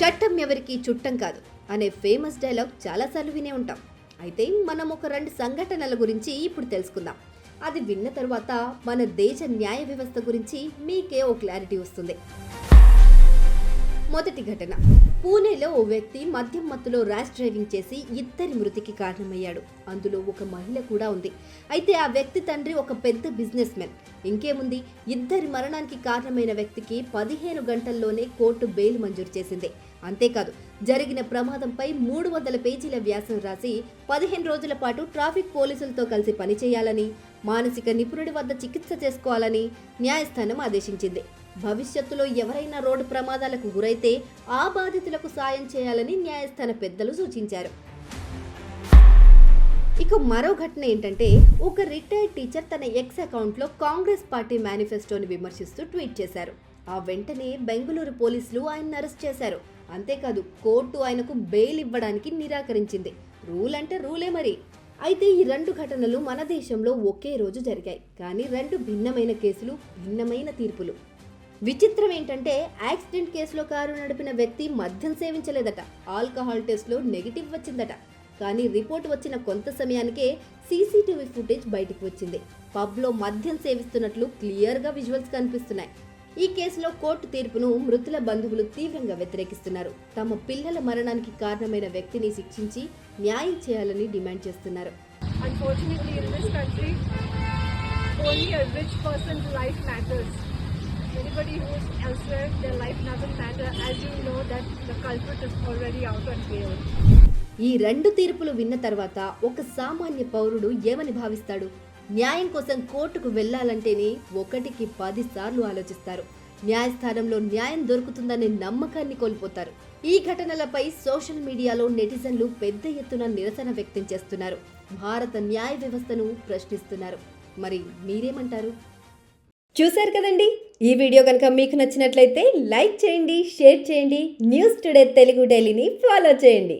చట్టం ఎవరికి చుట్టం కాదు అనే ఫేమస్ డైలాగ్ చాలాసార్లు వినే ఉంటాం. అయితే మనం ఒక రెండు సంఘటనల గురించి ఇప్పుడు తెలుసుకుందాం. అది విన్న తర్వాత మన దేశ న్యాయ వ్యవస్థ గురించి మీకే ఓ క్లారిటీ వస్తుంది. మొదటి ఘటన. పూణేలో ఓ వ్యక్తి మద్యం మత్తులో ర్యాష్ డ్రైవింగ్ చేసి ఇద్దరి మృతికి కారణమయ్యాడు. అందులో ఒక మహిళ కూడా ఉంది. అయితే ఆ వ్యక్తి తండ్రి ఒక పెద్ద బిజినెస్ మెన్. ఇంకేముంది? ఇద్దరి మరణానికి కారణమైన వ్యక్తికి పదిహేను గంటల్లోనే కోర్టు బెయిల్ మంజూరు చేసింది. అంతేకాదు జరిగిన ప్రమాదంపై మూడు వందల పేజీల వ్యాసం రాసి పదిహేను రోజుల పాటు ట్రాఫిక్ పోలీసులతో కలిసి పనిచేయాలని మానసిక నిపుణుడి వద్ద చికిత్స చేసుకోవాలని న్యాయస్థానం ఆదేశించింది. భవిష్యత్తులో ఎవరైనా రోడ్డు ప్రమాదాలకు గురైతే ఆ బాధితులకు సాయం చేయాలని న్యాయస్థాన పెద్దలు సూచించారు. ఇక మరో ఘటన ఏంటంటే ఒక రిటైర్డ్ టీచర్ తన ఎక్స్ అకౌంట్లో కాంగ్రెస్ పార్టీ మేనిఫెస్టోని విమర్శిస్తూ ట్వీట్ చేశారు. ఆ వెంటనే బెంగళూరు పోలీసులు ఆయన్ని అరెస్ట్ చేశారు. అంతేకాదు కోర్టు ఆయనకు బెయిల్ ఇవ్వడానికి నిరాకరించింది. రూల్ అంటే రూలే మరి. అయితే ఈ రెండు ఘటనలు మన దేశంలో ఒకే రోజు జరిగాయి. కానీ రెండు భిన్నమైన కేసులు భిన్నమైన తీర్పులు. విచిత్రం ఏంటంటే యాక్సిడెంట్ కేసులో కారు నడిపిన వ్యక్తి మద్యం సేవించలేదట. ఆల్కహాల్ టెస్ట్లో నెగిటివ్ వచ్చిందట. కానీ రిపోర్ట్ వచ్చిన కొంత సమయానికే సీసీటీవీ ఫుటేజ్ బయటకు వచ్చింది. పబ్లో మద్యం సేవిస్తున్నట్లు క్లియర్గా విజువల్స్ కనిపిస్తున్నాయి. ఈ కేసులో కోర్టు తీర్పును మృతుల బంధువులు తీవ్రంగా వ్యతిరేకిస్తున్నారు. తమ పిల్లల మరణానికి కారణమైన వ్యక్తిని శిక్షించి న్యాయం చేయాలని డిమాండ్ చేస్తున్నారు. Unfortunately, in this country, only a rich person's life matters. Anybody who's elsewhere, their life doesn't matter. As you know, that the culprit is already out on bail. ఈ రెండు తీర్పులు విన్న తర్వాత ఒక సామాన్య పౌరుడు ఏమని భావిస్తాడు? న్యాయం కోసం కోర్టుకు వెళ్ళాలంటేనే ఒకటికి పది సార్లు ఆలోచిస్తారు. న్యాయస్థానంలో న్యాయం దొరుకుతుందనే నమ్మకాన్ని కోల్పోతారు. ఈ ఘటనలపై సోషల్ మీడియాలో నెటిజన్లు పెద్ద ఎత్తున నిరసన వ్యక్తం చేస్తున్నారు. భారత న్యాయ వ్యవస్థను ప్రశ్నిస్తున్నారు. మరి మీరేమంటారు? చూశారు కదండి? ఈ వీడియో కనుక మీకు నచ్చినట్లయితే లైక్ చేయండి షేర్ చేయండి న్యూస్ టుడే తెలుగు డైలీని ఫాలో చేయండి.